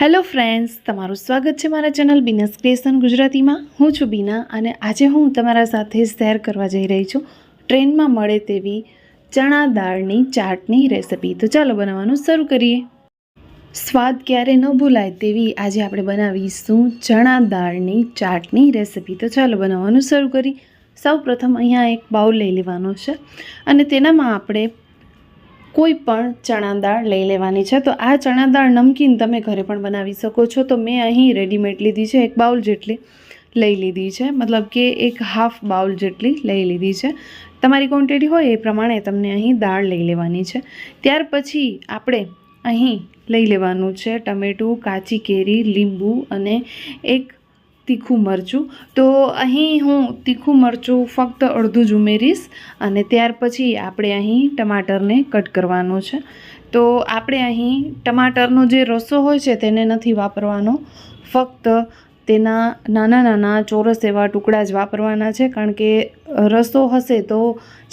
Hello friends, તમારું સ્વાગત છે મારા ચેનલ બિનસ ક્રિએશન ગુજરાતીમાં. હું છું બીના અને આજે હું તમારા સાથે શેર કરવા જઈ રહી છું ટ્રેનમાં મળે તેવી ચણા દાળની ચાટની રેસિપી. તો ચાલો બનાવવાનું શરૂ કરીએ. સ્વાદ ક્યારે ન ભૂલાય તેવી આજે આપણે બનાવીશું ચણા દાળની ચાટની રેસિપી. તો ચાલો બનાવવાનું શરૂ કરી સૌ પ્રથમ અહીંયા એક બાઉલ લઈ લેવાનો છે અને તેનામાં આપણે કોઈ પણ ચણા દાળ લઈ લેવાની છે. તો આ ચણા દાળ નમકીન તમે ઘરે પણ બનાવી શકો છો. તો મેં અહીં રેડીમેડ લીધી છે. એક બાઉલ જેટલી લઈ લીધી છે. મતલબ કે એક હાફ બાઉલ જેટલી લઈ લીધી છે. તમારી ક્વોન્ટિટી હોય એ પ્રમાણે તમને અહીં દાળ લઈ લેવાની છે. ત્યાર પછી આપણે અહીં લઈ લેવાનું છે ટમેટું, કાચી કેરી, લીંબુ અને એક તીખું મરચું. તો અહીં હું તીખું મરચું ફક્ત અડધું જ ઉમેરીશ અને ત્યાર પછી આપણે અહીં ટમાટરને કટ કરવાનું છે. તો આપણે અહીં ટમાટરનો જે રસો હોય છે તેને નથી વાપરવાનો. ફક્ત તેના નાના નાના ચોરસ એવા ટુકડા જ વાપરવાના છે કારણ કે રસો હશે તો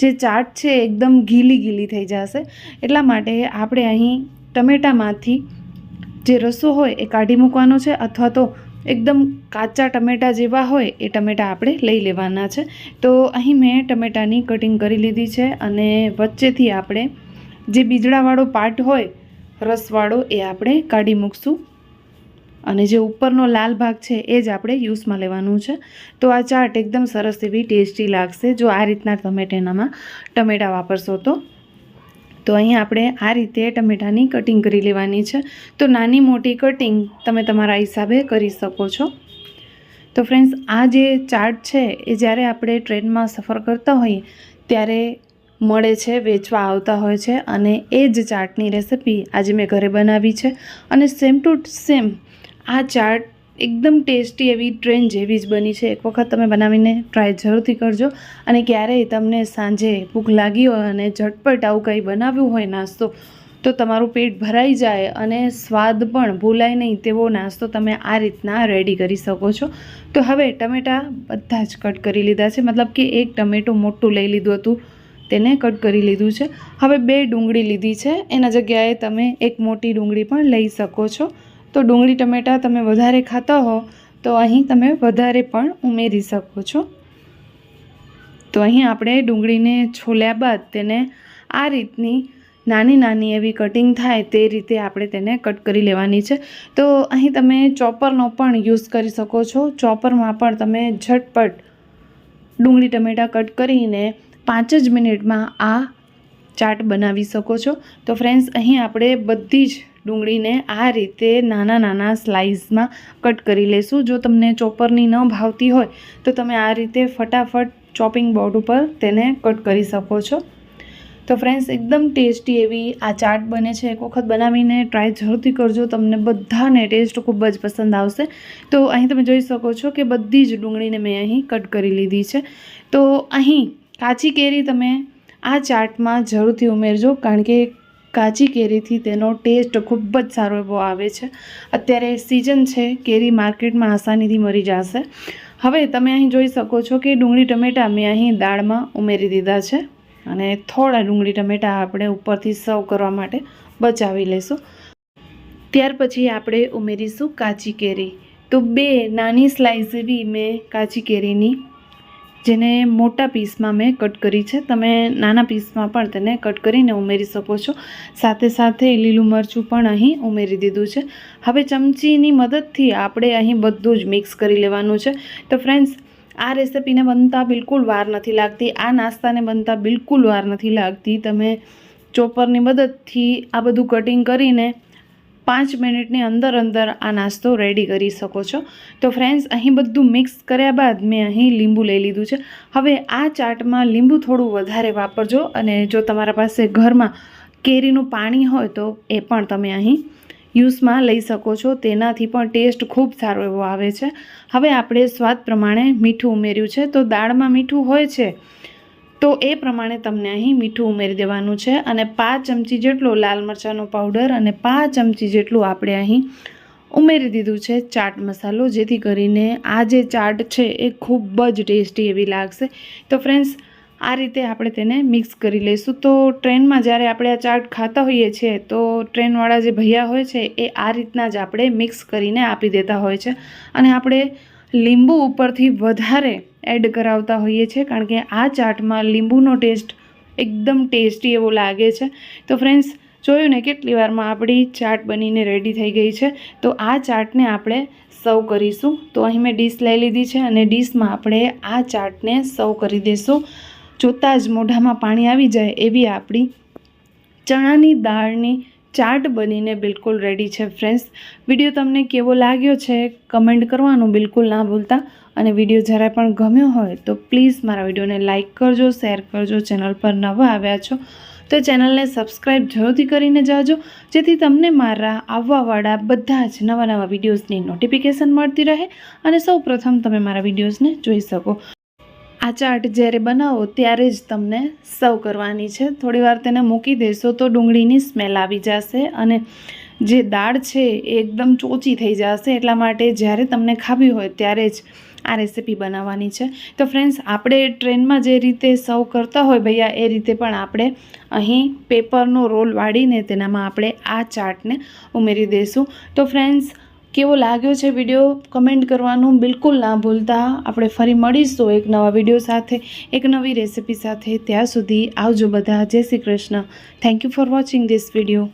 જે ચાટ છે એકદમ ગીલી ગીલી થઈ જશે. એટલા માટે આપણે અહીં ટમેટામાંથી જે રસો હોય એ કાઢી મૂકવાનો છે અથવા તો એકદમ કાચા ટમેટાં જેવા હોય, એ ટમેટાં આપણે લઈ લેવાના છે. તો અહીં મેં ટમેટાની કટિંગ કરી લીધી છે અને વચ્ચેથી આપણે જે બીજડાવાળો પાર્ટ હોય, રસવાળો, એ આપણે કાઢી મૂકશું. અને જે ઉપરનો લાલ ભાગ છે, એ જ આપણે યુઝમાં લેવાનું છે. તો આ ચાટ એકદમ સરસ એવી ટેસ્ટી લાગશે જો આ રીતના તમે તેનામાં ટમેટાં વાપરશો તો. તો અહીં આપણે આ રીતે ટમેટાની કટિંગ કરી લેવાની છે. તો નાની મોટી કટિંગ તમે તમારા હિસાબે કરી શકો છો. તો ફ્રેન્ડ્સ આ જે ચાટ છે, એ જ્યારે આપણે ટ્રેનમાં સફર કરતા હોઈએ, ત્યારે મળે છે, વેચવા આવતા હોય છે અને એ જ ચાટની રેસિપી આજે મેં ઘરે બનાવી છે. અને સેમ ટુ સેમ આ ચાટ એકદમ ટેસ્ટી એવી ટ્રેન જેવી જ બની છે. એક વખત તમે બનાવીને ટ્રાય જરૂરથી કરજો. અને ક્યારેય તમને સાંજે ભૂખ લાગી હોય અને ઝટપટ આવું કંઈ બનાવ્યું હોય નાસ્તો, તો તમારું પેટ ભરાઈ જાય અને સ્વાદ પણ ભૂલાય નહીં તેવો નાસ્તો તમે આ રીતના રેડી કરી શકો છો. તો હવે ટમેટાં બધા જ કટ કરી લીધા છે. મતલબ કે એક ટમેટું મોટું લઈ લીધું હતું, તેને કટ કરી લીધું છે. હવે બે ડુંગળી લીધી છે. એના જગ્યાએ તમે એક મોટી ડુંગળી પણ લઈ શકો છો. તો ડુંગળી ટમેટાં તમે વધારે ખાતા હો, તો અહીં તમે વધારે પણ ઉમેરી શકો છો. તો અહીં આપણે ડુંગળીને છોલ્યા બાદ તેને આ રીતની નાની નાની એવી કટિંગ થાય તે રીતે આપણે તેને કટ કરી લેવાની છે. તો અહીં તમે ચોપરનો પણ યુઝ કરી શકો છો. ચોપરમાં પણ તમે ઝટપટ ડુંગળી ટમેટાં કટ કરીને પાંચ જ મિનિટમાં આ ચાટ બનાવી શકો છો. તો ફ્રેન્ડ્સ, અહીં આપણે બધી જ ડુંગળીને આ રીતે નાના નાના સ્લાઇસમાં કટ કરી લેશું. જો તમને ચોપરની ન ભાવતી હોય, તો તમે આ રીતે ફટાફટ ચોપિંગ બોર્ડ ઉપર તેને કટ કરી શકો છો. તો ફ્રેન્ડ્સ, એકદમ ટેસ્ટી એવી આ ચાટ બને છે. એક વખત બનાવીને ટ્રાય જરૂરથી કરજો. તમને બધાને ટેસ્ટ ખૂબ જ પસંદ આવશે. તો અહીં તમે જોઈ શકો છો કે બધી જ ડુંગળીને મેં અહીં કટ કરી લીધી છે. તો અહીં કાચી કેરી તમે આ ચાટમાં જરૂરથી ઉમેરજો, કારણ કે કાચી કેરીથી તેનો ટેસ્ટ ખૂબ જ સારો એવો આવે છે. અત્યારે સિઝન છે, કેરી માર્કેટમાં આસાનીથી મળી જશે. હવે તમે અહીં જોઈ શકો છો કે ડુંગળી ટમેટાં મેં અહીં દાળમાં ઉમેરી દીધા છે અને થોડા ડુંગળી ટમેટાં આપણે ઉપરથી સર્વ કરવા માટે બચાવી લઈશું ત્યાર પછી આપણે ઉમેરીશું કાચી કેરી. તો બે નાની સ્લાઇસ એવી મેં કાચી કેરીની જેને મોટા પીસમાં મેં કટ કરી છે. તમે નાના પીસમાં પણ તેને કટ કરીને ઉમેરી શકો છો. સાથે સાથે લીલું મરચું પણ અહીં ઉમેરી દીધું છે. હવે ચમચીની મદદથી આપણે અહીં બધું જ મિક્સ કરી લેવાનું છે. તો ફ્રેન્ડ્સ, આ રેસિપીને બનતા બિલકુલ વાર નથી લાગતી. આ નાસ્તાને બનતા બિલકુલ વાર નથી લાગતી. તમે ચોપરની મદદથી આ બધું કટિંગ કરીને પાંચ મિનિટની અંદર અંદર આ નાસ્તો રેડી કરી શકો છો. તો ફ્રેન્ડ્સ અહીં બધું મિક્સ કર્યા બાદ મેં અહીં લીંબુ લઈ લીધું છે. હવે આ ચાટમાં લીંબુ થોડું વધારે વાપરજો અને જો તમારા પાસે ઘરમાં કેરીનું પાણી હોય તો એ પણ તમે અહીં યુઝમાં લઈ શકો છો. તેનાથી પણ ટેસ્ટ ખૂબ સારો એવો આવે છે. હવે આપણે સ્વાદ પ્રમાણે મીઠું ઉમેર્યું છે. તો દાળમાં મીઠું હોય છે. તો એ પ્રમાણે તમને અહીં મીઠું ઉમેરી દેવાનું છે અને પાંચ ચમચી જેટલો લાલ મરચાંનો પાવડર અને પાંચ ચમચી જેટલું આપણે અહીં ઉમેરી દીધું છે ચાટ મસાલો, જેથી કરીને આ જે ચાટ છે એ ખૂબ જ ટેસ્ટી એવી લાગશે. તો ફ્રેન્ડ્સ આ રીતે આપણે તેને મિક્સ કરી લઈશું. તો ટ્રેનમાં જ્યારે આપણે આ ચાટ ખાતા હોઈએ છીએ, તો ટ્રેનવાળા જે ભૈયા હોય છે, એ આ રીતના જ આપણે મિક્સ કરીને આપી દેતા હોય છે. અને આપણે લીંબુ ઉપરથી વધારે એડ કરાવતા હોઈએ છીએ, કારણ કે આ ચાટમાં લીંબુનો ટેસ્ટ એકદમ ટેસ્ટી એવો લાગે છે. તો ફ્રેન્ડ્સ જોયું ને કેટલી વારમાં આપણી ચાટ બનીને રેડી થઈ ગઈ છે? તો આ ચાટને આપણે સર્વ કરીશું. તો અહીં મેં ડીશ લઈ લીધી છે અને ડીશમાં આપણે આ ચાટને સર્વ કરી દઈશું. જોતાં જ મોઢામાં પાણી આવી જાય એવી આપણી ચણાની દાળની ચાટ બનીને બિલકુલ રેડી છે ફ્રેન્ડ્સ વીડિયો તમને કેવો લાગ્યો છે કમેન્ટ કરવાનું બિલકુલ ના ભૂલતા. અને વીડિયો જ્યારે પણ ગમ્યો હોય તો પ્લીઝ મારા વિડીયોને લાઇક કરજો શેર કરજો ચેનલ પર નવા આવ્યા છો તો ચેનલને સબસ્ક્રાઈબ જરૂરથી કરીને જાજો, જેથી તમને મારા આવવાવાળા બધા જ નવા નવા વિડીયોઝની નોટિફિકેશન મળતી રહે અને સૌ તમે મારા વિડીયોઝને જોઈ શકો. આ ચાટ જ્યારે બનાવો ત્યારે જ તમને સર્વ કરવાની છે. થોડી વાર તેને મૂકી દેશો તો ડુંગળીની સ્મેલ આવી જશે અને જે દાળ છે એ એકદમ ચોચી થઈ જશે. એટલા માટે જ્યારે તમને ખાવી હોય ત્યારે જ આ રેસીપી બનાવવાની છે. તો ફ્રેન્ડ્સ આપણે ટ્રેનમાં જે રીતે સર્વ કરતા હોય ભૈયા, એ રીતે પણ આપણે અહીં પેપરનો રોલ વાળીને તેનામાં આપણે આ ચાટને ઉમેરી દઈશું તો ફ્રેન્ડ્સ કેવો લાગ્યો છે વીડિયો કમેન્ટ કરવાનું બિલકુલ ના ભૂલતા. આપણે ફરી મળીશું એક નવા વીડિયો સાથે, એક નવી રેસિપી સાથે. ત્યાં સુધી આવજો બધા. જય Shri Krishna. Thank you for watching this video